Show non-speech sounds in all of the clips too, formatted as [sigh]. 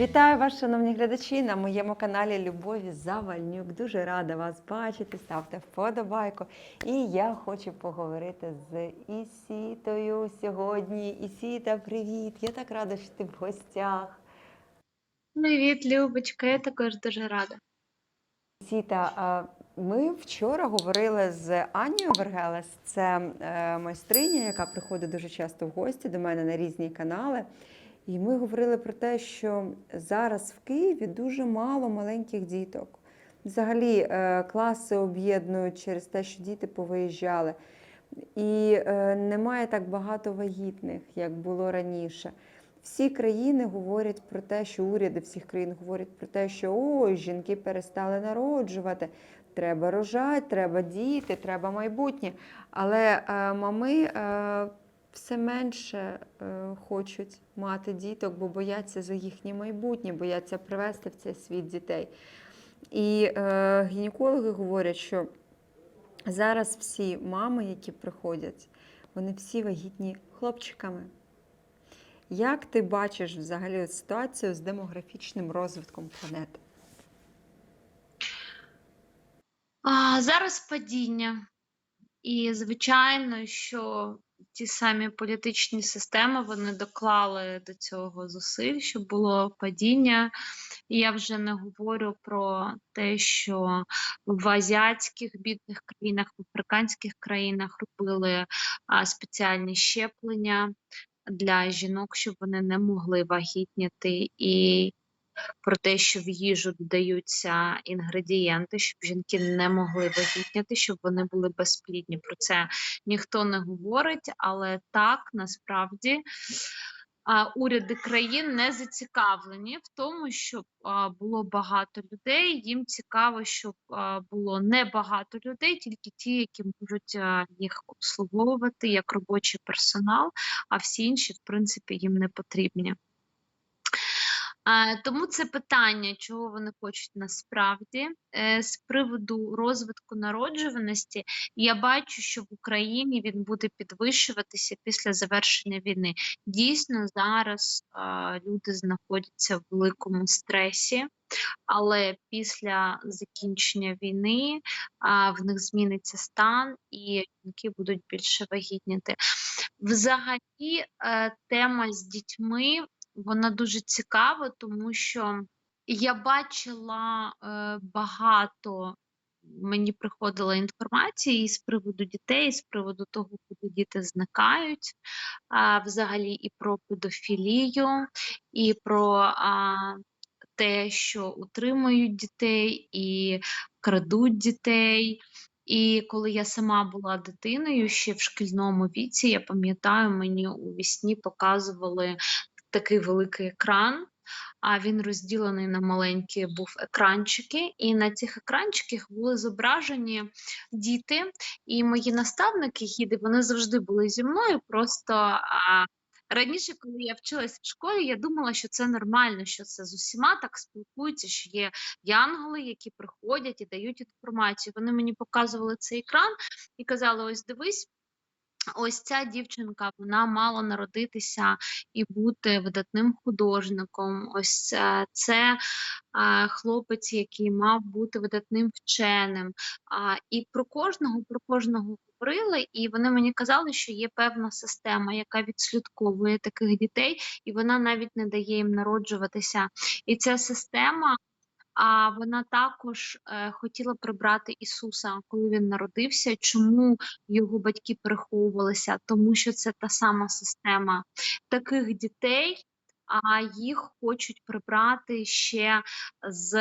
Вітаю вас, шановні глядачі, на моєму каналі Любові Завальнюк. Дуже рада вас бачити. Ставте вподобайку. І я хочу поговорити з Ісітою сьогодні. Ісіта, привіт! Я так рада, що ти в гостях. Привіт, Любочка, я також дуже рада. Ісіта, ми вчора говорили з Анією Вергелес. Це е, майстриня, яка приходить дуже часто в гості до мене на різні канали. І ми говорили про те, що зараз в Києві дуже мало маленьких діток. Взагалі, е, класи об'єднують через те, що діти повиїжджали. І е, немає так багато вагітних, як було раніше. Всі країни говорять про те, що уряди всіх країн говорять про те, що ой, жінки перестали народжувати, треба рожати, треба діти, треба майбутнє. Але е, мами все менше е, хочуть мати діток, бо бояться за їхнє майбутнє, бояться привести в цей світ дітей. І е, гінекологи говорять, що зараз всі мами, які приходять, вони всі вагітні хлопчиками. Як ти бачиш взагалі ситуацію з демографічним розвитком планети? А, зараз падіння. І, звичайно, що ті самі політичні системи вони доклали до цього зусиль, щоб було падіння. І я вже не говорю про те, що в азіатських бідних країнах, в африканських країнах робили а, спеціальні щеплення для жінок, щоб вони не могли вагітніти. І про те, що в їжу додаються інгредієнти, щоб жінки не могли вагітняти, щоб вони були безплідні. Про це ніхто не говорить, але так насправді уряди країн не зацікавлені в тому, щоб було багато людей. Їм цікаво, щоб було небагато людей, тільки ті, які можуть їх обслуговувати як робочий персонал, а всі інші, в принципі, їм не потрібні. Тому це питання, чого вони хочуть насправді. Е, З приводу розвитку народжуваності, я бачу, що в Україні він буде підвищуватися після завершення війни. Дійсно, зараз люди знаходяться в великому стресі, але після закінчення війни в них зміниться стан, і жінки будуть більше вагітніти. Взагалі, е, тема з дітьми вона дуже цікава, тому що я бачила е, багато. Мені приходила інформація і з приводу дітей, і з приводу того, куди діти зникають, а, взагалі і про педофілію, і про а, те, що утримують дітей і крадуть дітей. І коли я сама була дитиною ще в шкільному віці, я пам'ятаю, мені у вісні показували такий великий екран, а він розділений на маленькі був екранчики, і на цих екранчиках були зображені діти. І мої наставники, гіди, вони завжди були зі мною. Просто а, раніше, коли я вчилась в школі, я думала, що це нормально, що це з усіма так спілкуються, що є янголи, які приходять і дають інформацію. Вони мені показували цей екран і казали: ось дивись. Ось ця дівчинка, вона мала народитися і бути видатним художником. Ось е, це е, хлопець, який мав бути видатним вченим. І про кожного, про кожного говорили, і вони мені казали, що є певна система, яка відслідковує таких дітей, і вона навіть не дає їм народжуватися. І ця система. А вона також е, хотіла прибрати Ісуса, коли він народився. Чому його батьки переховувалися? Тому що це та сама система таких дітей, а їх хочуть прибрати ще з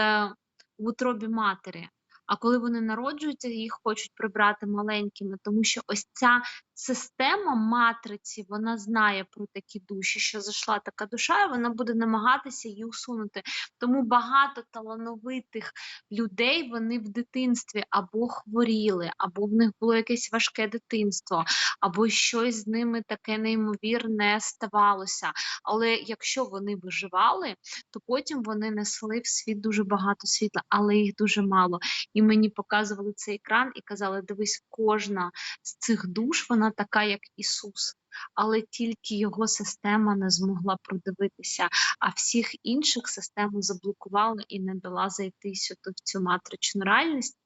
в утробі матері. А коли вони народжуються, їх хочуть прибрати маленькими, тому що ось ця система матриці вона знає про такі душі, що зайшла така душа, і вона буде намагатися її усунути. Тому багато талановитих людей вони в дитинстві або хворіли, або в них було якесь важке дитинство, або щось з ними таке неймовірне ставалося. Але якщо вони виживали, то потім вони несли в світ дуже багато світла, але їх дуже мало. І мені показували цей екран і казали: дивись, кожна з цих душ вона вона така, як Ісус, але тільки його система не змогла продивитися, а всіх інших систему заблокували і не дала зайти сюди в цю матричну реальність.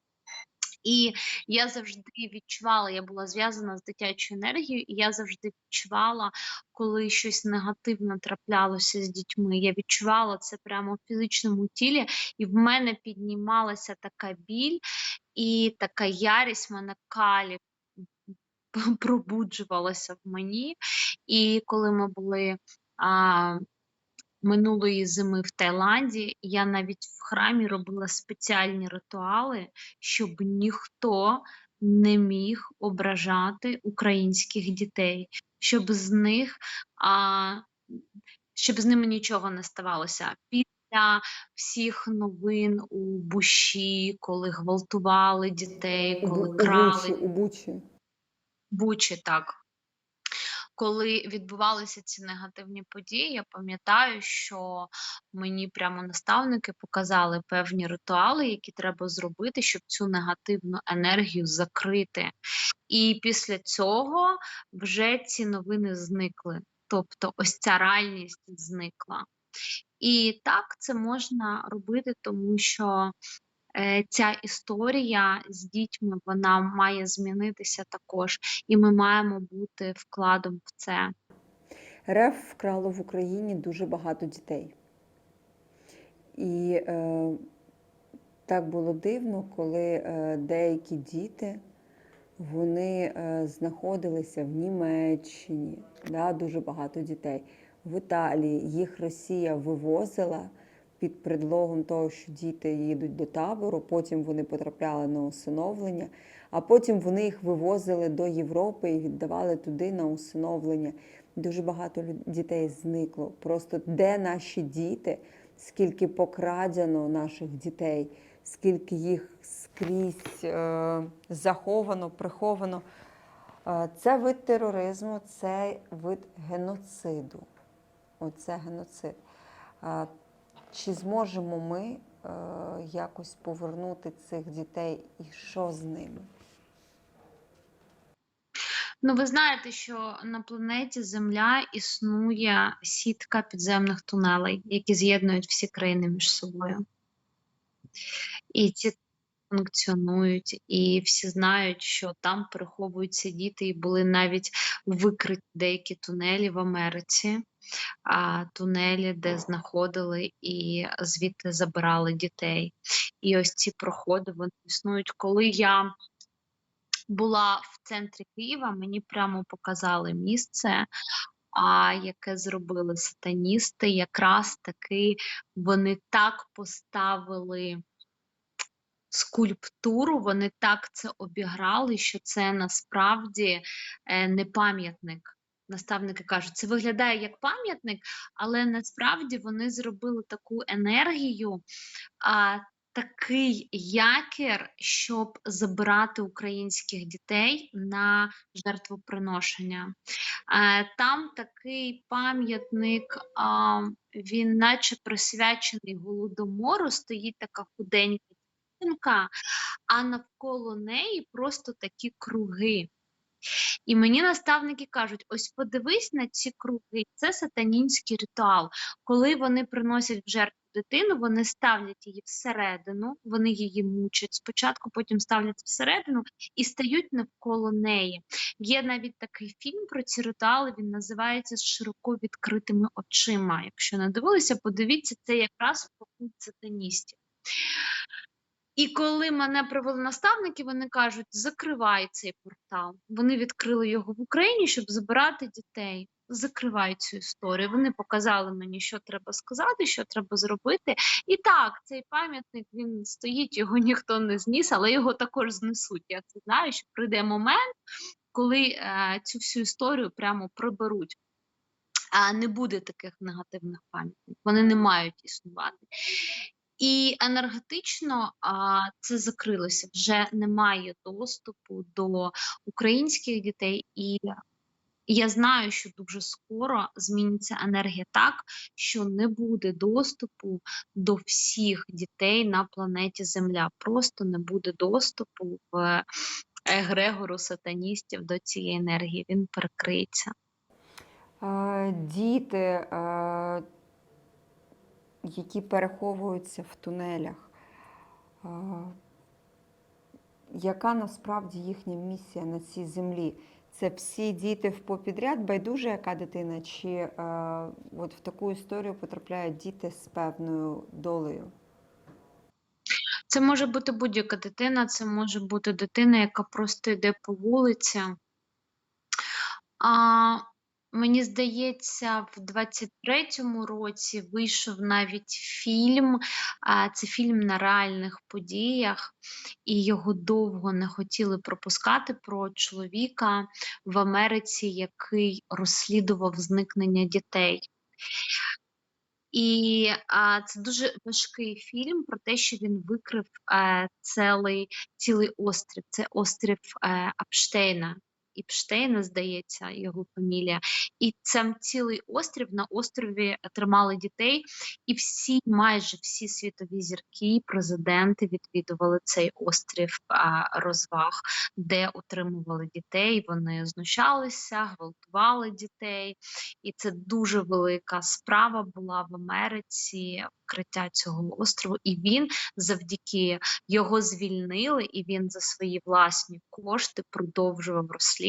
І я завжди відчувала, я була зв'язана з дитячою енергією, і я завжди відчувала, коли щось негативне траплялося з дітьми. Я відчувала це прямо в фізичному тілі, і в мене піднімалася така біль і така ярість, мене калі [laughs] пробуджувалася в мені. І коли ми були а, минулої зими в Таїланді, я навіть в храмі робила спеціальні ритуали, щоб ніхто не міг ображати українських дітей, щоб з них а, щоб з ними нічого не ставалося. Після всіх новин у Буші, коли гвалтували дітей, коли у крали Бучі, у Бучі. Бучі, так. Коли відбувалися ці негативні події, я пам'ятаю, що мені прямо наставники показали певні ритуали, які треба зробити, щоб цю негативну енергію закрити. І після цього вже ці новини зникли. Тобто, ось ця реальність зникла. І так це можна робити, тому що ця історія з дітьми вона має змінитися також, і ми маємо бути вкладом в це. РФ вкрало в Україні дуже багато дітей. І е, так було дивно, коли е, деякі діти вони е, знаходилися в Німеччині, да, дуже багато дітей, в Італії. Їх Росія вивозила під предлогом того, що діти їдуть до табору, потім вони потрапляли на усиновлення, а потім вони їх вивозили до Європи і віддавали туди на усиновлення. Дуже багато дітей зникло. Просто де наші діти, скільки покрадено наших дітей, скільки їх скрізь е, заховано, приховано. Е, Це вид тероризму, це вид геноциду. Оце геноцид. Чи зможемо ми е, якось повернути цих дітей і що з ними? Ну, ви знаєте, що на планеті Земля існує сітка підземних тунелей, які з'єднують всі країни між собою. І ці функціонують, і всі знають, що там переховуються діти, і були навіть викриті деякі тунелі в Америці, тунелі, де знаходили і звідти забирали дітей. І ось ці проходи вони існують. Коли я була в центрі Києва, мені прямо показали місце, а яке зробили сатаністи. Якраз таки вони так поставили скульптуру, вони так це обіграли, що це насправді е, не пам'ятник. Наставники кажуть, це виглядає як пам'ятник, але насправді вони зробили таку енергію, а, такий якір, щоб забирати українських дітей на жертвоприношення. Е, Там такий пам'ятник, він наче присвячений голодомору, стоїть така худенька дівчинка, а навколо неї просто такі круги. І мені наставники кажуть: ось подивись на ці круги, це сатанінський ритуал. Коли вони приносять в жертву дитину, вони ставлять її всередину, вони її мучать спочатку, потім ставлять всередину і стають навколо неї. Є навіть такий фільм про ці ритуали, він називається широко відкритими очима. Якщо не дивилися, подивіться, це якраз про сатаністів. І коли мене привели наставники, вони кажуть, закривай цей портал. Вони відкрили його в Україні, щоб забирати дітей. Закривай цю історію. Вони показали мені, що треба сказати, що треба зробити. І так, цей пам'ятник він стоїть, його ніхто не зніс, але його також знесуть. Я це знаю, що прийде момент, коли е, цю всю історію прямо приберуть. А не буде таких негативних пам'ятників. Вони не мають існувати. І енергетично а, це закрилося. Вже немає доступу до українських дітей, і я знаю, що дуже скоро зміниться енергія так, що не буде доступу до всіх дітей на планеті Земля. Просто не буде доступу в егрегору сатаністів до цієї енергії. Він перекриється. Е, Діти, е, які переховуються в тунелях, яка насправді їхня місія на цій землі? Це всі діти в попідряд, байдуже яка дитина, чи е, от в таку історію потрапляють діти з певною долею? Це може бути будь-яка дитина, це може бути дитина, яка просто йде по вулиці. Мені здається, в 23-му році вийшов навіть фільм. Це фільм на реальних подіях, і його довго не хотіли пропускати про чоловіка в Америці, який розслідував зникнення дітей. І це дуже важкий фільм про те, що він викрив е, цілий, цілий острів. Це острів е, Апштейна. Іпштейна, здається, його фамілія. І це цілий острів. На острові тримали дітей, і всі, майже всі світові зірки, президенти відвідували цей острів а, розваг, де утримували дітей. Вони знущалися, гвалтували дітей. І це дуже велика справа була в Америці вкриття цього острову. І він завдяки його звільнили, і він за свої власні кошти продовжував розслідування.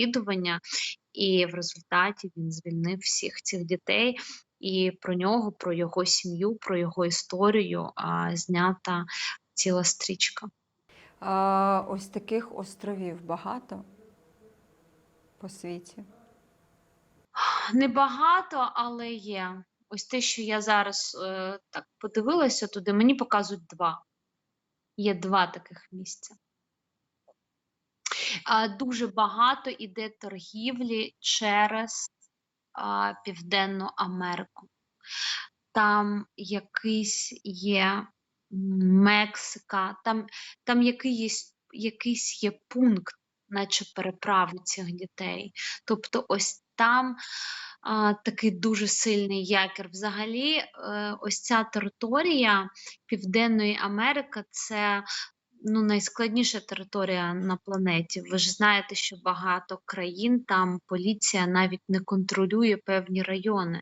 І в результаті він звільнив всіх цих дітей. І про нього, про його сім'ю, про його історію а, знята ціла стрічка. А, ось таких островів багато по світі. Небагато, але є. Ось те, що я зараз е, так подивилася туди, мені показують два. Є два таких місця. Дуже багато іде торгівлі через Південну Америку. Там якийсь є Мексика, там, там якийсь, якийсь є пункт, наче переправи цих дітей. Тобто, ось там а, такий дуже сильний якір. Взагалі, е, ось ця територія Південної Америки це ну, найскладніша територія на планеті. Ви ж знаєте, що багато країн там поліція навіть не контролює певні райони.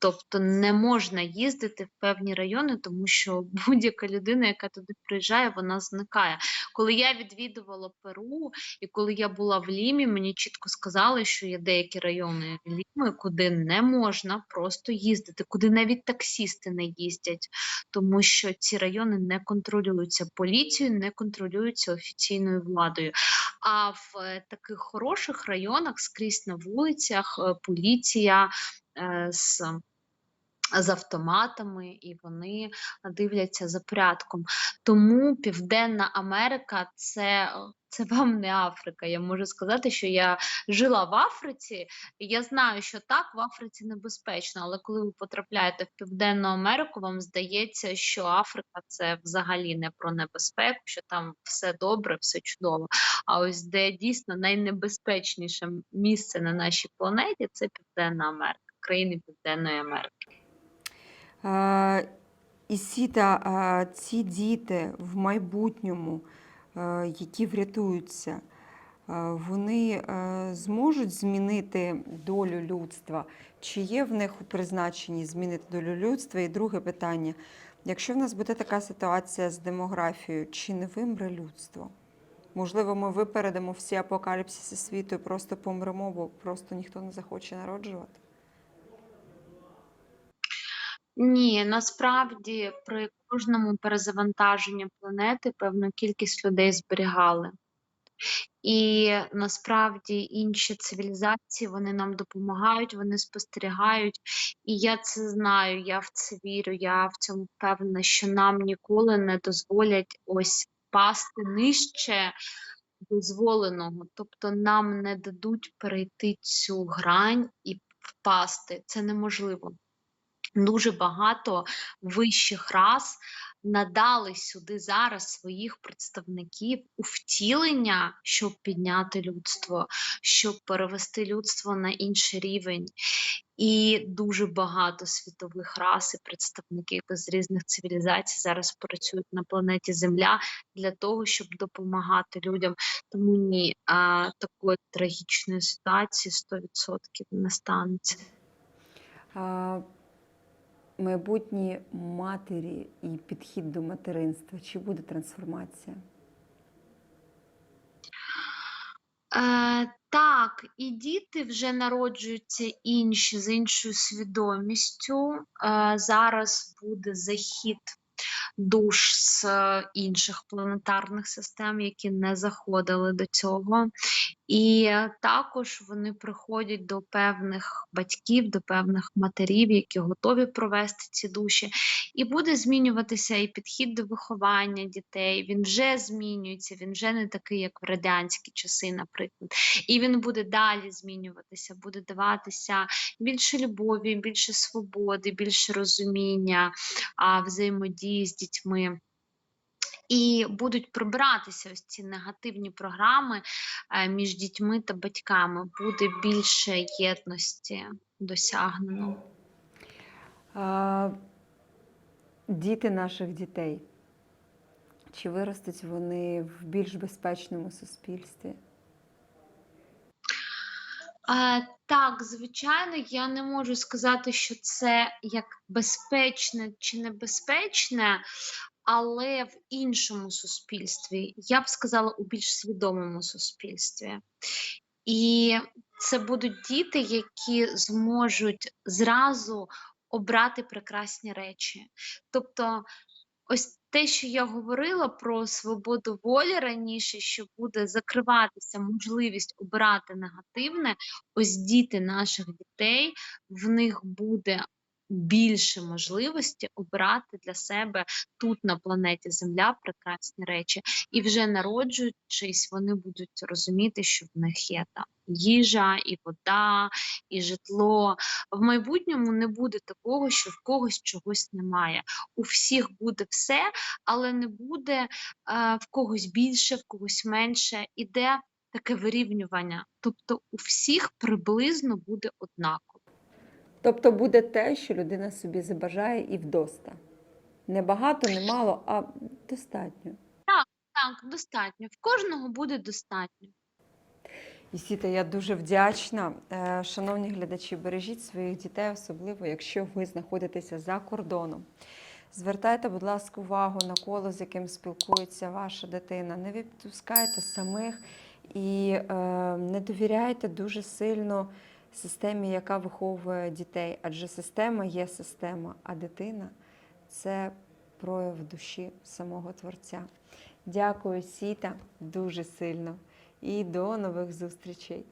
Тобто не можна їздити в певні райони, тому що [laughs] будь-яка людина, яка туди приїжджає, вона зникає. Коли я відвідувала Перу і коли я була в Лімі, мені чітко сказали, що є деякі райони Ліми, куди не можна просто їздити, куди навіть таксісти не їздять, тому що ці райони не контролюються поліцією, не контролюються офіційною владою. А в е, таких хороших районах скрізь на вулицях е, поліція е, з з автоматами, і вони дивляться за порядком. Тому Південна Америка це, це вам не Африка. Я можу сказати, що я жила в Африці, і я знаю, що так, в Африці небезпечно, але коли ви потрапляєте в Південну Америку, вам здається, що Африка це взагалі не про небезпеку, що там все добре, все чудово. А ось де дійсно найнебезпечніше місце на нашій планеті це Південна Америка, країни Південної Америки. Е, Ісіта, е, ці діти в майбутньому, які врятуються, е, вони е, зможуть змінити долю людства? Чи є в них у призначенні змінити долю людства? І друге питання: якщо в нас буде така ситуація з демографією, чи не вимре людство? Можливо, ми випередимо всі апокаліпсиси світу і просто помремо, бо просто ніхто не захоче народжувати? Ні, насправді при кожному перезавантаженні планети певну кількість людей зберігали. І насправді інші цивілізації вони нам допомагають, вони спостерігають. І я це знаю, я в це вірю, я в цьому впевнена, що нам ніколи не дозволять ось пасти нижче дозволеного. Тобто нам не дадуть перейти цю грань і впасти. Це неможливо. Дуже багато вищих рас надали сюди зараз своїх представників у втілення, щоб підняти людство, щоб перевести людство на інший рівень. І дуже багато світових рас і представників з різних цивілізацій зараз працюють на планеті Земля для того, щоб допомагати людям. Тому ні, а, такої трагічної ситуації 100% не станеться. Майбутні матері і підхід до материнства. Чи буде трансформація? Е, так, і діти вже народжуються інші з іншою свідомістю. Е, зараз буде захід душ з інших планетарних систем, які не заходили до цього. І е, також вони приходять до певних батьків, до певних матерів, які готові провести ці душі. І буде змінюватися і підхід до виховання дітей. Він вже змінюється, він вже не такий, як в радянські часи, наприклад. І він буде далі змінюватися, буде даватися більше любові, більше свободи, більше розуміння, а, взаємодії з дітьми. І будуть прибиратися ось ці негативні програми е, між дітьми та батьками. Буде більше єдності досягнено. А, діти наших дітей. Чи виростуть вони в більш безпечному суспільстві? Е, так, звичайно, я не можу сказати, що це як безпечне чи небезпечне, але в іншому суспільстві, я б сказала, у більш свідомому суспільстві. І це будуть діти, які зможуть зразу обрати прекрасні речі. Тобто, ось те, що я говорила про свободу волі раніше, що буде закриватися можливість обирати негативне, ось діти наших дітей, в них буде більше можливості обирати для себе тут на планеті Земля прекрасні речі, і вже народжуючись, вони будуть розуміти, що в них є там їжа, і вода, і житло. В майбутньому не буде такого, що в когось чогось немає. У всіх буде все, але не буде е, в когось більше, в когось менше. Іде таке вирівнювання. Тобто у всіх приблизно буде однаково. Тобто буде те, що людина собі забажає і вдоста. Не багато, не мало, а достатньо. Так, так, достатньо. В кожного буде достатньо. Ісіта, я дуже вдячна. Е, Шановні глядачі, бережіть своїх дітей, особливо якщо ви знаходитеся за кордоном. Звертайте, будь ласка, увагу на коло, з яким спілкується ваша дитина. Не відпускайте самих і е, не довіряйте дуже сильно системі, яка виховує дітей. Адже система є система, а дитина це прояв душі самого Творця. Дякую, Сіта, дуже сильно і до нових зустрічей.